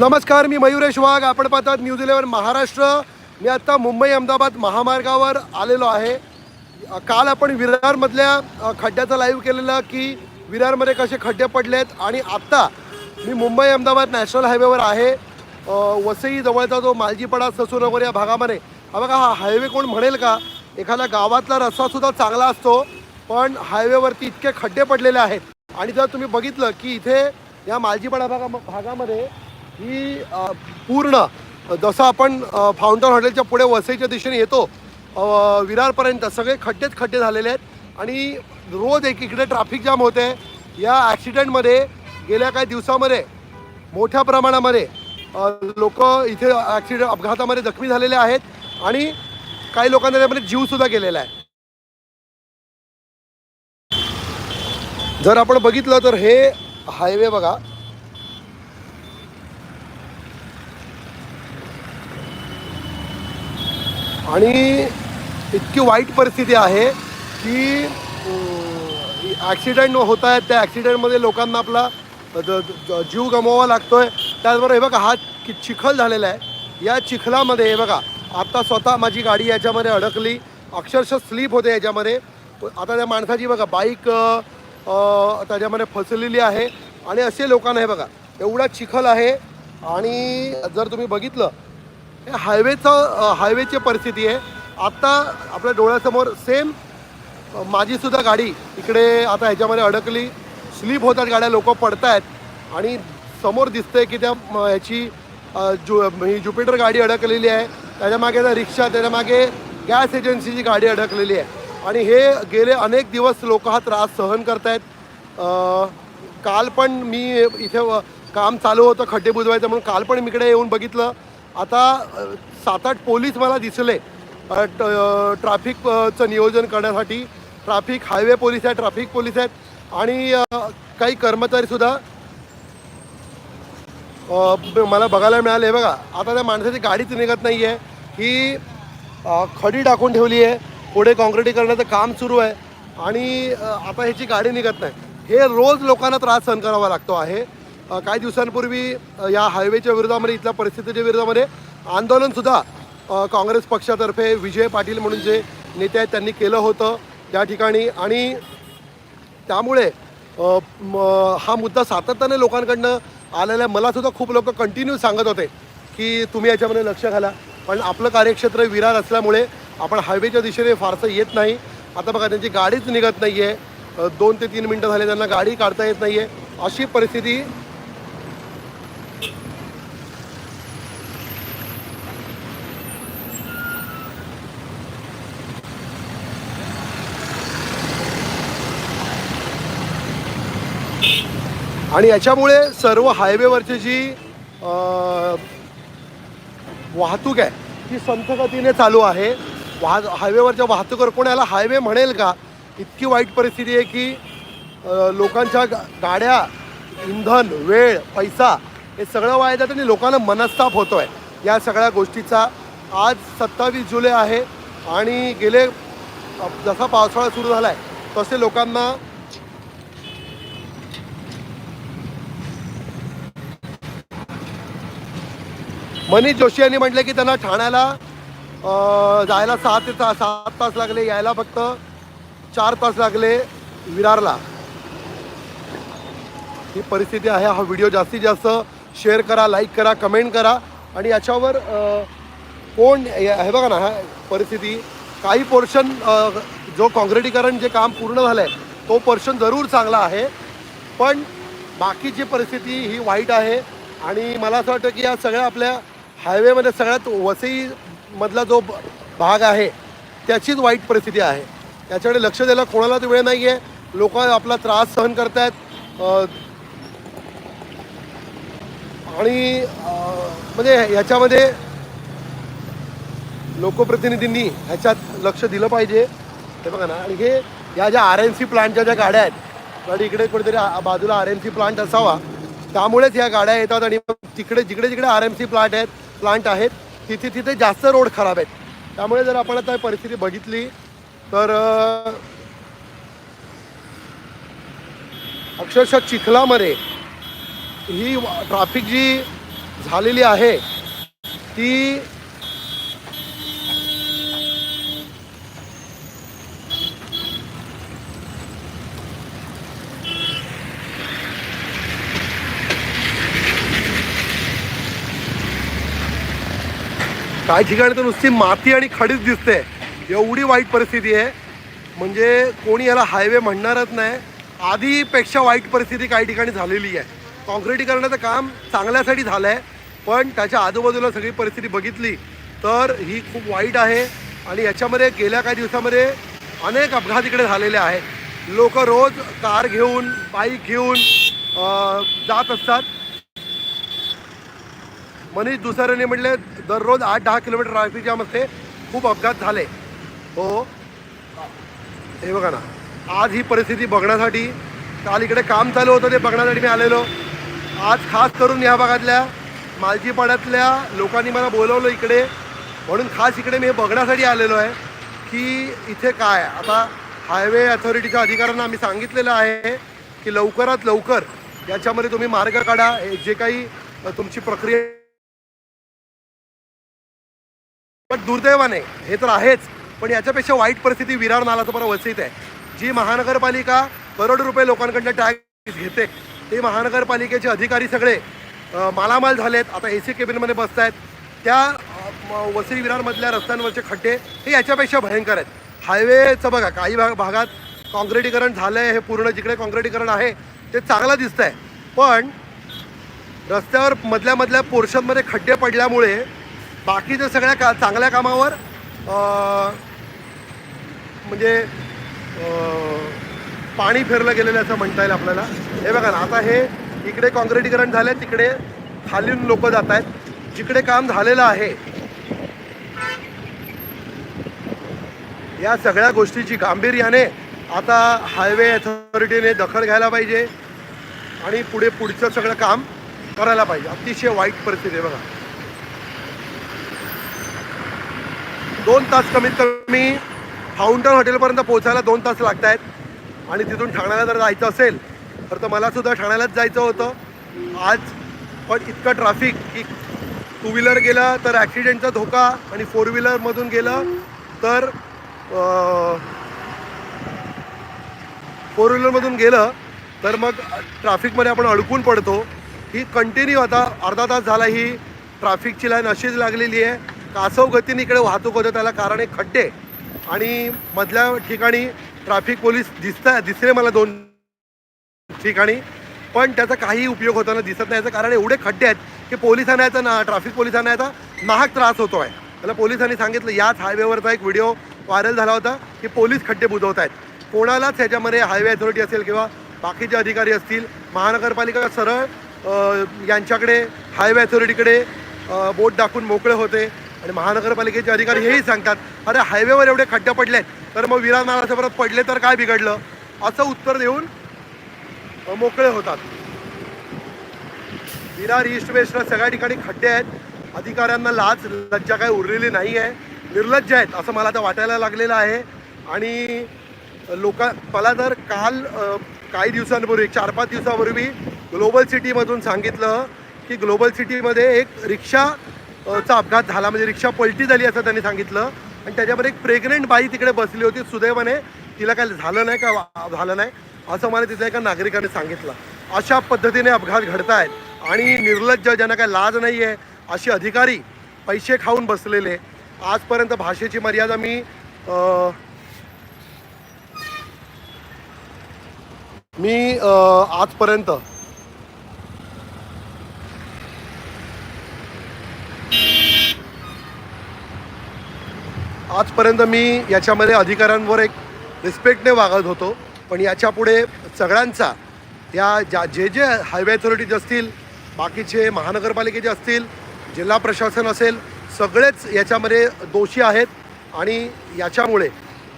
नमस्कार मी मयुरेश वाघ. आपण पाहतात न्यूज इलेव्हन महाराष्ट्र. मी आत्ता मुंबई अहमदाबाद महामार्गावर आलेलो आहे. काल आपण विरारमधल्या खड्ड्याचं लाईव्ह केलेलं की विरारमध्ये कसे खड्डे पडलेत आणि आत्ता मी मुंबई अहमदाबाद नॅशनल हायवेवर आहे. वसई जवळचा जो मालजीपाडा ससूनगर या भागामध्ये हा बघा हा हायवे कोण म्हणेल का? एखाद्या गावातला रस्तासुद्धा चांगला असतो पण हायवेवरती इतके खड्डे पडलेले आहेत. आणि जर तुम्ही बघितलं की इथे या मालजीपाडा भागा भागामध्ये ही पूर्ण जसं आपण फाउंटन हॉटेलच्या पुढे वसईच्या दिशेने येतो विरारपर्यंत सगळे खड्डेच खड्डे झालेले आहेत. आणि रोज एक इकडे ट्रॅफिक जाम होते. या ॲक्सिडेंटमध्ये गेल्या काही दिवसामध्ये मोठ्या प्रमाणामध्ये लोक इथे ॲक्सिडेंट अपघातामध्ये जखमी झालेले आहेत. आणि काही लोकांना त्यामध्ये जीवसुद्धा गेलेला आहे. जर आपण बघितलं तर हे हायवे बघा. आणि इतकी वाईट परिस्थिती आहे की ॲक्सिडेंट होत आहेत. त्या ॲक्सिडेंटमध्ये लोकांना आपला जीव गमवावा लागतोय. त्याचबरोबर हे बघा हा कि चिखल झालेला आहे. या चिखलामध्ये हे बघा आता स्वतः माझी गाडी याच्यामध्ये अडकली. अक्षरशः स्लीप होते याच्यामध्ये. आता त्या माणसाची बघा बाईक त्याच्यामध्ये फसलेली आहे. आणि असे लोकांना हे बघा एवढा चिखल आहे. आणि जर तुम्ही बघितलं हे हायवेचं हायवेची परिस्थिती आहे. आत्ता आपल्या डोळ्यासमोर सेम माझीसुद्धा गाडी इकडे आता ह्याच्यामध्ये अडकली. स्लीप होतात गाड्या लोक पडत आहेत. आणि समोर दिसतंय की त्या ह्याची जु ही ज्युपिटर गाडी अडकलेली आहे. त्याच्यामागे त्या रिक्षा त्याच्यामागे गॅस एजन्सीची गाडी अडकलेली आहे. आणि हे गेले अनेक दिवस लोक हा त्रास सहन करतायत. आहेत काल पण मी इथे काम चालू होतं खड्डे बुजवायचं म्हणून काल पण मी इकडे येऊन बघितलं. आता सात आठ पोलीस मला दिसले ट्रॅफिकचं नियोजन करण्यासाठी. ट्रॅफिक हायवे पोलीस आहेत ट्रॅफिक पोलीस आहेत आणि काही कर्मचारीसुद्धा मला बघायला मिळाले. बघा आता त्या माणसाची गाडीच निघत नाही आहे ही खडी टाकून ठेवली आहे पुढे काँक्रिटीकरणाचं काम सुरू आहे. आणि आता ह्याची गाडी निघत नाही. हे रोज लोकांना त्रास सहन करावा लागतो आहे. काही दिवसांपूर्वी या हायवेच्या विरोधामध्ये इथल्या परिस्थितीच्या विरोधामध्ये आंदोलनसुद्धा काँग्रेस पक्षातर्फे विजय पाटील म्हणून जे नेते आहेत त्यांनी केलं होतं त्या ठिकाणी. आणि त्यामुळे म- हा मुद्दा सातत्याने लोकांकडनं आलेला आहे. मलासुद्धा खूप लोक कंटिन्यू सांगत होते की तुम्ही याच्यामध्ये लक्ष घाला. पण आपलं कार्यक्षेत्र विरार असल्यामुळे आपण हायवेच्या दिशेने फारसं येत नाही. आता बघा त्यांची गाडीच निघत नाही आहे दोन ते तीन मिनटं झाले त्यांना गाडी काढता येत नाही आहे अशी परिस्थिती आणि याच्यामुळे सर्व हायवेवरची जी वाहतूक आहे ती संथगतीने चालू आहे. वाह हायवेवरच्या वाहतूकवर कोण याला हायवे म्हणेल का? इतकी वाईट परिस्थिती आहे की लोकांच्या गा- गाड्या इंधन वेळ पैसा हे सगळं वाया जातं आणि लोकांना मनस्ताप होतो आहे या सगळ्या गोष्टीचा आज सत्तावीस जुलै आहे आणि गेले जसा पावसाळा सुरू झाला आहे तसे लोकांना मनीष जोशी यांनी म्हटलं की त्यांना ठाण्याला जायला सहा ते ता सात तास लागले यायला फक्त चार तास लागले विरारला. ही परिस्थिती आहे हा व्हिडिओ जास्तीत जास्त शेअर करा लाईक करा कमेंट करा आणि याच्यावर कोण हे बघा ना हा परिस्थिती. काही पोर्शन जो काँक्रिटीकरण जे काम पूर्ण झालं आहे तो पोर्शन जरूर चांगला आहे. पण बाकीची परिस्थिती ही वाईट आहे. आणि मला असं वाटतं की या सगळ्या आपल्या हायवेमध्ये सगळ्यात वसई मधला जो भाग आहे त्याचीच वाईट परिस्थिती आहे. त्याच्याकडे लक्ष द्यायला कोणालाच वेळ नाही आहे लोक आपला त्रास सहन करत आहेत आणि म्हणजे ह्याच्यामध्ये लोकप्रतिनिधींनी ह्याच्यात लक्ष दिलं पाहिजे. हे बघा ना आणि हे या ज्या आर एन सी प्लांटच्या ज्या गाड्या आहेत गाडी इकडे कुठेतरी बाजूला आर एन सी प्लांट असावा. त्यामुळेच ह्या गाड्या येतात आणि तिकडे जिकडे जिकडे आर एम सी प्लांट आहेत प्लांट आहेत तिथे तिथे जास्त रोड खराब आहेत. त्यामुळे जर आपण आता परिस्थिती बघितली तर अक्षरशः चिखलामध्ये ही ट्रॅफिक जी झालेली आहे ती काही ठिकाणी तर नुसती माती आणि खडीच दिसते. एवढी वाईट परिस्थिती आहे. म्हणजे कोणी याला हायवे म्हणणारच नाही. आधीपेक्षा वाईट परिस्थिती काही ठिकाणी झालेली आहे. कॉन्क्रिटीकरणाचं काम चांगल्यासाठी झालं आहे पण त्याच्या आजूबाजूला सगळी परिस्थिती बघितली तर ही खूप वाईट आहे. आणि याच्यामध्ये गेल्या काही दिवसामध्ये अनेक अपघात इकडे झालेले आहेत. लोक रोज कार घेऊन बाईक घेऊन जात असतात. मनीष दुसऱ्याने म्हटले दररोज आठ दहा किलोमीटर ट्रॅफिक जाम असते. खूप अपघात झाले. हो, हो हे. बघा ना. आज ही परिस्थिती बघण्यासाठी काल इकडे काम चालू होतं ते बघण्यासाठी मी आलेलो. आज खास करून या भागातल्या मालजीपाड्यातल्या लोकांनी मला बोलवलं इकडे. म्हणून खास इकडे मी हे बघण्यासाठी आलेलो आहे की इथे काय आता हायवे अथॉरिटीच्या अधिकाऱ्यांना आम्ही सांगितलेलं आहे की लवकरात लवकर याच्यामध्ये तुम्ही मार्ग काढा. जे काही तुमची प्रक्रिया पण दुर्दैवाने हे तर आहेच पण याच्यापेक्षा वाईट परिस्थिती विरार नालाचं बरं वसीत आहे. जी महानगरपालिका करोडो रुपये लोकांकडनं टॅक्स घेते ते महानगरपालिकेचे अधिकारी सगळे मालामाल झालेत आता ए सी केबिनमध्ये बसत आहेत त्या वसई विरारमधल्या रस्त्यांवरचे खड्डे हे याच्यापेक्षा भयंकर आहेत. हायवेचं बघा काही भाग भागात काँक्रिटीकरण झालं आहे हे पूर्ण जिकडे काँक्रिटीकरण आहे ते चांगलं दिसतं आहे पण रस्त्यावर मधल्या मधल्या पोर्शनमध्ये खड्डे पडल्यामुळे बाकीच्या सगळ्या का चांगल्या कामावर म्हणजे पाणी फिरलं गेलेलं असं म्हणता येईल आपल्याला. हे बघा ना आता हे इकडे काँक्रिटीकरण झालं तिकडे खालील लोक जात आहेत. जिकडे काम झालेलं आहे या सगळ्या गोष्टीची गांभीर्याने आता हायवे अथॉरिटीने दखल घ्यायला पाहिजे. आणि पुढे पुढचं सगळं काम करायला पाहिजे. अतिशय वाईट परिस्थिती आहे बघा. दोन तास कमीत कमी फाउंटन हॉटेलपर्यंत पोहोचायला दोन तास लागत आहेत आणि तिथून ठाण्याला जर जायचं असेल तर तर मलासुद्धा ठाण्यालाच जायचं होतं. आज पण इतकं ट्रॅफिक की टू व्हीलर गेलं तर ॲक्सिडेंटचा धोका आणि फोर व्हीलरमधून गेलं तर फोर व्हीलरमधून गेलं तर मग ट्रॅफिकमध्ये आपण अडकून पडतो. ही कंटिन्यू आता अर्धा तास झाला ही ट्रॅफिकची लाईन अशीच लागलेली आहे. कासव गतीने इकडे वाहतूक होतं त्याला कारण एक खड्डे. आणि मधल्या ठिकाणी ट्रॅफिक पोलीस दिसत दिसले मला दोन ठिकाणी. पण त्याचा काही उपयोग होताना दिसत नाही. याचं कारण एवढे खड्डे आहेत की पोलिसांना याचा ना ट्रॅफिक पोलिसांना याचा नाहक त्रास होतो आहे त्याला पोलिसांनी सांगितलं याच हायवेवरचा एक व्हिडिओ व्हायरल झाला होता की पोलीस खड्डे बुजवत आहेत कोणालाच ह्याच्यामध्ये हायवे अथॉरिटी असेल किंवा बाकीचे अधिकारी असतील महानगरपालिका सरळ यांच्याकडे हायवे अथॉरिटीकडे बोट दाखवून मोकळे होते. आणि महानगरपालिकेचे अधिकारी हेही सांगतात अरे हायवेवर एवढे खड्डे पडले तर मग विरार नालाच्या परत पडले तर काय बिघडलं? असं उत्तर देऊन मोकळे होतात. विरार ईस्ट वेस्टला सगळ्या ठिकाणी खड्डे आहेत. अधिकाऱ्यांना लाच लज्जा काय उरलेली नाही आहे निर्लज्ज आहेत असं मला आता वाटायला लागलेलं आहे. आणि लोक मला तर काल काही दिवसांपूर्वी चार पाच दिवसापूर्वी ग्लोबल सिटीमधून सांगितलं की ग्लोबल सिटीमध्ये एक रिक्षा चा अपघात झाला. म्हणजे रिक्षा पलटी झाली असं त्यांनी सांगितलं. आणि त्याच्यामध्ये एक प्रेग्नेंट बाई तिकडे बसली होती सुदैवाने. तिला काय झालं नाही का? झालं नाही. असं मला तिथल्या एका नागरिकाने सांगितलं. अशा पद्धतीने अपघात घडत आहेत आणि निर्लज्ज ज्यांना काय लाज नाही आहे असे अधिकारी पैसे खाऊन बसलेले. आजपर्यंत भाषेची मर्यादा मी मी आजपर्यंत आजपर्यंत मी याच्यामध्ये अधिकाऱ्यांवर एक रिस्पेक्टने वागत होतो. पण याच्यापुढे सगळ्यांचा या ज्या जे जे हायवे अथॉरिटीज असतील बाकीचे महानगरपालिकेचे असतील जिल्हा प्रशासन असेल सगळेच याच्यामध्ये दोषी आहेत. आणि याच्यामुळे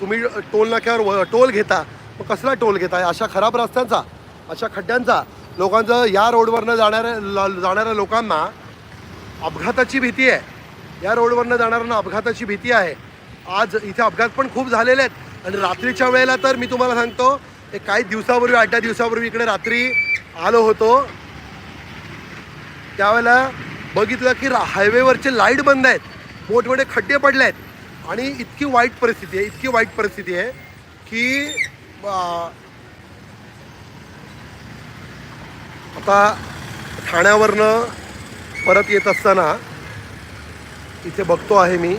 तुम्ही टोल नाक्यावर व टोल घेता. मग कसला टोल घेता? अशा खराब रस्त्यांचा अशा खड्ड्यांचा लोकांचं या रोडवरनं जाणाऱ्या ल- जाणाऱ्या लोकांना अपघाताची भीती आहे. या रोडवरनं जाणाऱ्यांना अपघाताची भीती आहे. आज इथे अपघात पण खूप झालेले आहेत. आणि रात्रीच्या वेळेला तर मी तुम्हाला सांगतो एक काही दिवसापूर्वी आठ दहा दिवसापूर्वी इकडे रात्री आलो होतो. त्यावेळेला बघितलं की रा- हायवेवरचे लाइट बंद आहेत. मोठमोठे खड्डे पडले आहेत. आणि इतकी वाईट परिस्थिती आहे इतकी वाईट परिस्थिती आहे की आता ठाण्यावरनं परत येत असताना इथे बघतो आहे मी.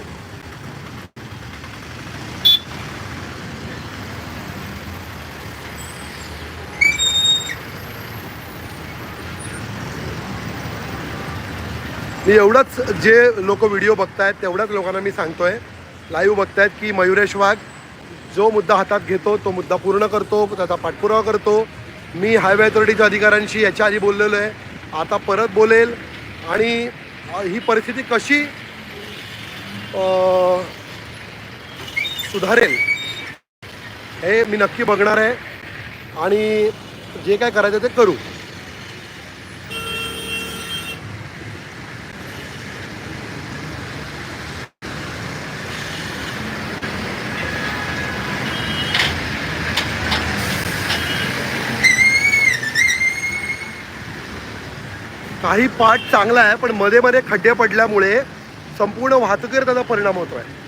मी एवढंच जे लोक व्हिडिओ बघतायत तेवढ्याच लोकांना मी सांगतोय. लाईव्ह बघतायत की मयुरेश वाघ जो मुद्दा हातात घेतो तो मुद्दा पूर्ण करतो त्याचा पाठपुरावा करतो. मी हायवे अथॉरिटीच्या अधिकाऱ्यांशी याच्या आधी बोललेलो आहे. आता परत बोलेल. आणि ही परिस्थिती कशी सुधारेल हे मी नक्की बघणार आहे. आणि जे काय करायचं ते करू. काही पार्ट चांगला आहे पण मध्ये मध्ये खड्डे पडल्यामुळे संपूर्ण वाहतुकीवर त्याचा परिणाम होतो आहे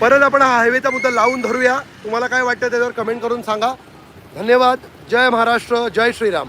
परत आपण हा हायवेचा मुद्दा लावून धरूया. तुम्हाला काय वाटतं त्याच्यावर कमेंट करून सांगा. धन्यवाद. जय महाराष्ट्र. जय श्रीराम.